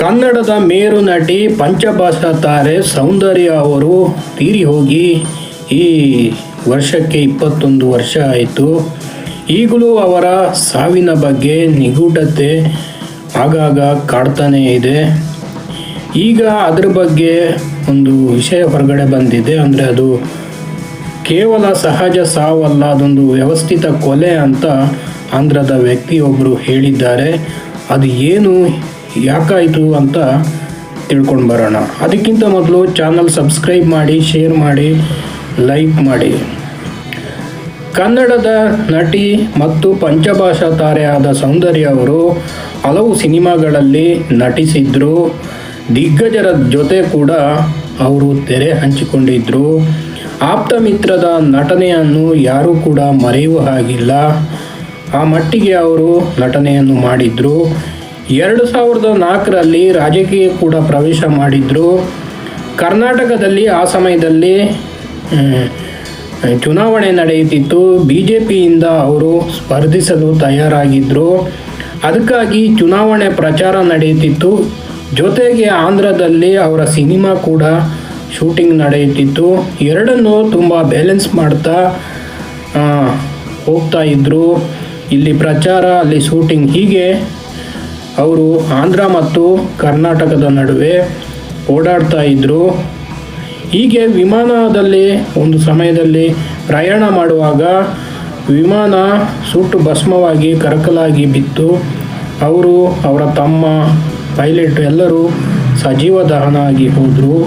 ಕನ್ನಡದ ಮೇರು ನಟಿ ಪಂಚಭಾಷಾ ತಾರೆ ಸೌಂದರ್ಯ ಅವರು ತೀರಿ ಹೋಗಿ ಈ ವರ್ಷಕ್ಕೆ ಇಪ್ಪತ್ತೊಂದು ವರ್ಷ ಆಯಿತು. ಈಗಲೂ ಅವರ ಸಾವಿನ ಬಗ್ಗೆ ನಿಗೂಢತೆ ಆಗಾಗ ಕಾಡ್ತಾನೇ ಇದೆ. ಈಗ ಅದ್ರ ಬಗ್ಗೆ ಒಂದು ವಿಷಯ ಹೊರಗಡೆ ಬಂದಿದೆ. ಅಂದರೆ ಅದು ಕೇವಲ ಸಹಜ ಸಾವಲ್ಲ, ಅದೊಂದು ವ್ಯವಸ್ಥಿತ ಕೊಲೆ ಅಂತ ಆಂಧ್ರದ ವ್ಯಕ್ತಿಯೊಬ್ಬರು ಹೇಳಿದ್ದಾರೆ. ಅದು ಏನು ಯಾಕಾಯಿತು ಅಂತ ತಿಳ್ಕೊಂಡು ಬರೋಣ. ಅದಕ್ಕಿಂತ ಮೊದಲು ಚಾನಲ್ ಸಬ್ಸ್ಕ್ರೈಬ್ ಮಾಡಿ ಶೇರ್ ಮಾಡಿ ಲೈಕ್ ಮಾಡಿ. ಕನ್ನಡದ ನಟಿ ಮತ್ತು ಪಂಚಭಾಷಾ ತಾರೆಯಾದ ಸೌಂದರ್ಯ ಅವರು ಹಲವು ಸಿನಿಮಾಗಳಲ್ಲಿ ನಟಿಸಿದ್ರು. ದಿಗ್ಗಜರ ಜೊತೆ ಕೂಡ ಅವರು ತೆರೆ ಹಂಚಿಕೊಂಡಿದ್ದರು ಆಪ್ತ ಮಿತ್ರದ ನಟನೆಯನ್ನು ಯಾರೂ ಕೂಡ ಮರೆಯುವ ಹಾಗಿಲ್ಲ. ಆ ಮಟ್ಟಿಗೆ ಅವರು ನಟನೆಯನ್ನು ಮಾಡಿದ್ರು. ಎರಡು ಸಾವಿರದ ನಾಲ್ಕರಲ್ಲಿ ರಾಜಕೀಯ ಕೂಡ ಪ್ರವೇಶ ಮಾಡಿದ್ರು. ಕರ್ನಾಟಕದಲ್ಲಿ ಆ ಸಮಯದಲ್ಲಿ ಚುನಾವಣೆ ನಡೆಯುತ್ತಿತ್ತು. ಬಿ ಜೆ ಪಿಯಿಂದ ಅವರು ಸ್ಪರ್ಧಿಸಲು ತಯಾರಾಗಿದ್ದರು ಅದಕ್ಕಾಗಿ ಚುನಾವಣೆ ಪ್ರಚಾರ ನಡೆಯುತ್ತಿತ್ತು. ಜೊತೆಗೆ ಆಂಧ್ರದಲ್ಲಿ ಅವರ ಸಿನಿಮಾ ಕೂಡ ಶೂಟಿಂಗ್ ನಡೆಯುತ್ತಿತ್ತು. ಎರಡನ್ನೂ ತುಂಬ ಬ್ಯಾಲೆನ್ಸ್ ಮಾಡ್ತಾ ಹೋಗ್ತಾ ಇದ್ದರು ಇಲ್ಲಿ ಪ್ರಚಾರ, ಅಲ್ಲಿ ಶೂಟಿಂಗ್ ಹೀಗೆ ಅವರು ಆಂಧ್ರ ಮತ್ತು ಕರ್ನಾಟಕದ ನಡುವೆ ಓಡಾಡ್ತಾ ಇದ್ದರು ಹೀಗೆ ವಿಮಾನದಲ್ಲಿ, ಒಂದು ಸಮಯದಲ್ಲಿ ಪ್ರಯಾಣ ಮಾಡುವಾಗ ವಿಮಾನ ಸುಟ್ಟು ಭಸ್ಮವಾಗಿ ಕರಕಲಾಗಿ ಬಿತ್ತು. ಅವರು ಅವರ ತಮ್ಮ ಪೈಲಟ್ ಎಲ್ಲರೂ ಸಜೀವ ದಹನ ಆಗಿ ಹೋದರು.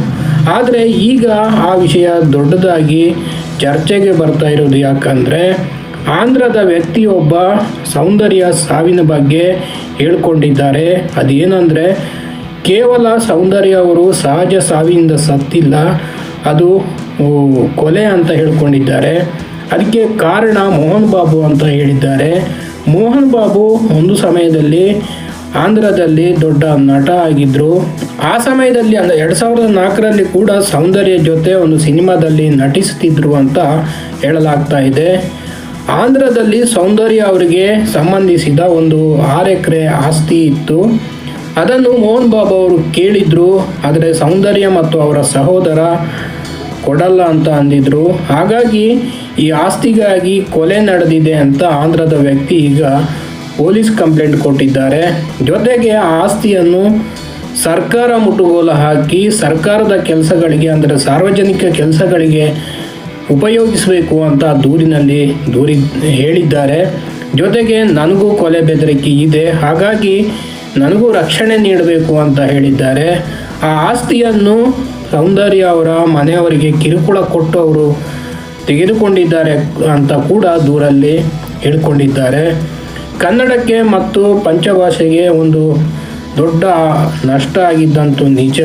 ಆದರೆ ಈಗ ಆ ವಿಷಯ ದೊಡ್ಡದಾಗಿ ಚರ್ಚೆಗೆ ಬರ್ತಾ ಇರೋದು ಯಾಕಂದರೆ, ಆಂಧ್ರದ ವ್ಯಕ್ತಿಯೊಬ್ಬ ಸೌಂದರ್ಯ ಸಾವಿನ ಬಗ್ಗೆ ಹೇಳ್ಕೊಂಡಿದ್ದಾರೆ. ಅದೇನೆಂದರೆ, ಕೇವಲ ಸೌಂದರ್ಯ ಅವರು ಸಹಜ ಸಾವಿಯಿಂದ ಸತ್ತಿಲ್ಲ, ಅದು ಕೊಲೆ ಅಂತ ಹೇಳ್ಕೊಂಡಿದ್ದಾರೆ. ಅದಕ್ಕೆ ಕಾರಣ ಮೋಹನ್ ಬಾಬು ಅಂತ ಹೇಳಿದ್ದಾರೆ. ಮೋಹನ್ ಬಾಬು ಒಂದು ಸಮಯದಲ್ಲಿ ಆಂಧ್ರದಲ್ಲಿ ದೊಡ್ಡ ನಟ ಆಗಿದ್ದರು ಆ ಸಮಯದಲ್ಲಿ ಅಂದರೆ ಎರಡು ಸಾವಿರದ ನಾಲ್ಕರಲ್ಲಿ ಕೂಡ ಸೌಂದರ್ಯ ಜೊತೆ ಒಂದು ಸಿನಿಮಾದಲ್ಲಿ ನಟಿಸುತ್ತಿದ್ರು ಅಂತ ಹೇಳಲಾಗ್ತಾ ಇದೆ. ಆಂಧ್ರದಲ್ಲಿ ಸೌಂದರ್ಯ ಅವರಿಗೆ ಸಂಬಂಧಿಸಿದ ಒಂದು ಆರು ಎಕರೆ ಆಸ್ತಿ ಇತ್ತು. ಅದನ್ನು ಮೋಹನ್ ಬಾಬು ಅವರು ಕೇಳಿದ್ರು, ಆದರೆ ಸೌಂದರ್ಯ ಮತ್ತು ಅವರ ಸಹೋದರ ಕೊಡಲ್ಲ ಅಂತ ಅಂದಿದ್ರು. ಹಾಗಾಗಿ ಈ ಆಸ್ತಿಗಾಗಿ ಕೊಲೆ ನಡೆದಿದೆ ಅಂತ ಆಂಧ್ರದ ವ್ಯಕ್ತಿ ಈಗ ಪೊಲೀಸ್ ಕಂಪ್ಲೇಂಟ್ ಕೊಟ್ಟಿದ್ದಾರೆ. ಜೊತೆಗೆ ಆ ಆಸ್ತಿಯನ್ನು ಸರ್ಕಾರ ಮುಟ್ಟುಗೋಲು ಹಾಕಿ ಸರ್ಕಾರದ ಕೆಲಸಗಳಿಗೆ, ಅಂದರೆ ಸಾರ್ವಜನಿಕ ಕೆಲಸಗಳಿಗೆ ಉಪಯೋಗಿಸಬೇಕು ಅಂತ ದೂರಿನಲ್ಲಿ ದೂರಿ ಹೇಳಿದ್ದಾರೆ. ಜೊತೆಗೆ ನನಗೂ ಕೊಲೆ ಬೆದರಿಕೆ ಇದೆ. ಹಾಗಾಗಿ ನನಗೂ ರಕ್ಷಣೆ ನೀಡಬೇಕು ಅಂತ ಹೇಳಿದ್ದಾರೆ. ಆ ಆಸ್ತಿಯನ್ನು ಸೌಂದರ್ಯ ಅವರ ಮನೆಯವರಿಗೆ ಕಿರುಕುಳ ಕೊಟ್ಟು ಅವರು ತೆಗೆದುಕೊಂಡಿದ್ದಾರೆ ಅಂತ ಕೂಡ ದೂರಲ್ಲಿ ಹೇಳಿಕೊಂಡಿದ್ದಾರೆ. ಕನ್ನಡಕ್ಕೆ ಮತ್ತು ಪಂಚಭಾಷೆಗೆ ಒಂದು ದೊಡ್ಡ ನಷ್ಟ ಆಗಿದ್ದಂತೂ ನಿಜ.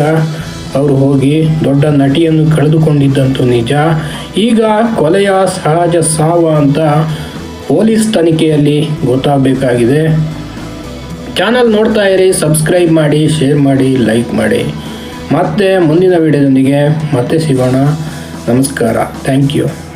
ಅವರು ಹೋಗಿ ದೊಡ್ಡ ನಟಿಯನ್ನು ಕಳೆದುಕೊಂಡಿದ್ದಂತೂ ನಿಜ. ಈಗ ಕೊಲೆಯ ಸಹಜ ಸಾವ ಅಂತ ಪೊಲೀಸ್ ತನಿಖೆಯಲ್ಲಿ ಗೊತ್ತಾಗಬೇಕಾಗಿದೆ. ಚಾನಲ್ ನೋಡ್ತಾ ಇರಿ, ಸಬ್ಸ್ಕ್ರೈಬ್ ಮಾಡಿ, ಶೇರ್ ಮಾಡಿ, ಲೈಕ್ ಮಾಡಿ. ಮತ್ತೆ ಮುಂದಿನ ವಿಡಿಯೋದೊಂದಿಗೆ ಮತ್ತೆ ಸಿಗೋಣ. ನಮಸ್ಕಾರ. Thank you.